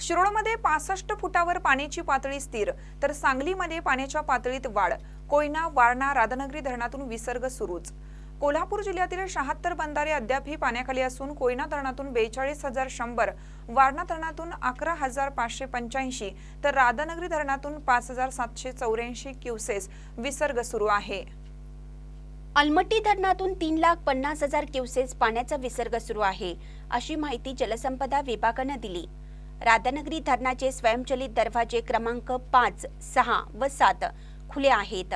शिरोडमध्ये पासष्ट फुटावर पाण्याची पातळी स्थिर तर सांगलीमध्ये पाण्याच्या पातळीत वाढ. कोयना वारणा राधानगरी धरणातून विसर्ग सुरूच. कोल्हापूर जिल्ह्यातील शहात्तर बंधारे अद्यापही पाण्याखाली असून कोयना धरणातून बेचाळीस हजार शंभर वारणा धरणातून अकरा हजार पाचशे पंच्याऐंशी तर राधानगरी धरणातून पाच हजार सातशे चौऱ्याऐंशी क्युसेस विसर्ग सुरू आहे. अलमट्टी धरणातून तीन लाख पन्नास हजार क्युसेस पाण्याचा विसर्ग सुरू आहे अशी माहिती जलसंपदा विभागानं दिली. राधानगरी धरणाचे स्वयंचलित दरवाजे क्रमांक पाच सहा व सात खुले आहेत.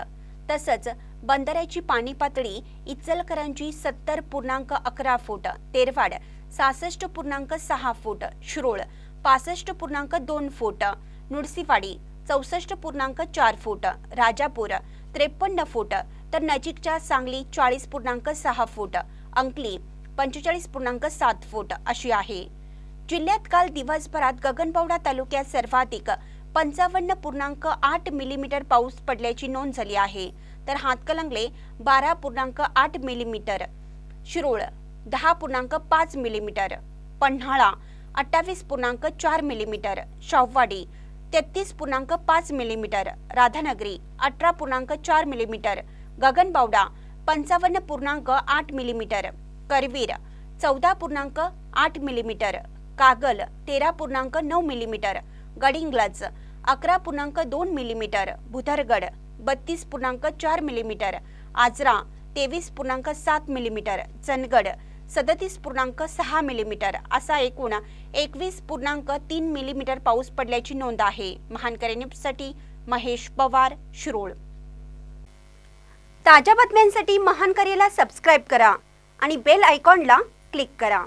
तसंच बंधाऱ्याची पाणी पातळी इचलकरांची सत्तर पूर्णांक अकरा फूट तेरवाड सहासष्ट पूर्णांक सहा फूट शिरोळ पासष्ट पूर्णांक दोन फूट नुडसीवाडी चौसष्ट पूर्णांक चार फूट राजापूर त्रेपन्न फूट तर नजीकच्या सांगली चाळीस पूर्णांक सहा फूट अंकली पंचेचाळीस पूर्णांक सात फूट अशी आहे. जिल्ह्यात काल दिवसभरात गगनबावडा तालुक्यात सर्वाधिक पंचावन्न पूर्णांक आठ मिलीमीटर पाऊस पडल्याची नोंद झाली आहे. तर हातकलंगले बारा पूर्णांक आठ मिलीमीटर शिरोळ दहा पूर्णांक पाच मिलीमीटर पन्हाळा अठ्ठावीस पूर्णांक चार मिलीमीटर शाहवाडी तेहतीस पूर्णांक पाच मिलीमीटर राधानगरी अठरा पूर्णांक चार मिलीमीटर गगनबावडा पंचावन्न पूर्णांक आठ मिलीमीटर करवीर चौदा पूर्णांक आठ मिलीमीटर कागल तेरा पूर्णांक नऊ मिलीमीटर. गडिंग्लज अकरा पूर्णांक दोन मिलीमीटर. भुदरगड बत्तीस पूर्णांक चार मिलीमीटर. आजरा तेवीस पूर्णांक सात मिलीमीटर. चंदगड सदतीस पूर्णांक सहा मिलीमीटर. असा एकूण एकवीस पूर्णांक तीन मिलीमीटर पाऊस पडल्याची नोंद आहे. महानकरे न्यूजसाठी महेश पवार शिरोळ. ताज्या बातम्यांसाठी महानकरेला सबस्क्राईब करा आणि बेल आयकॉनला क्लिक करा.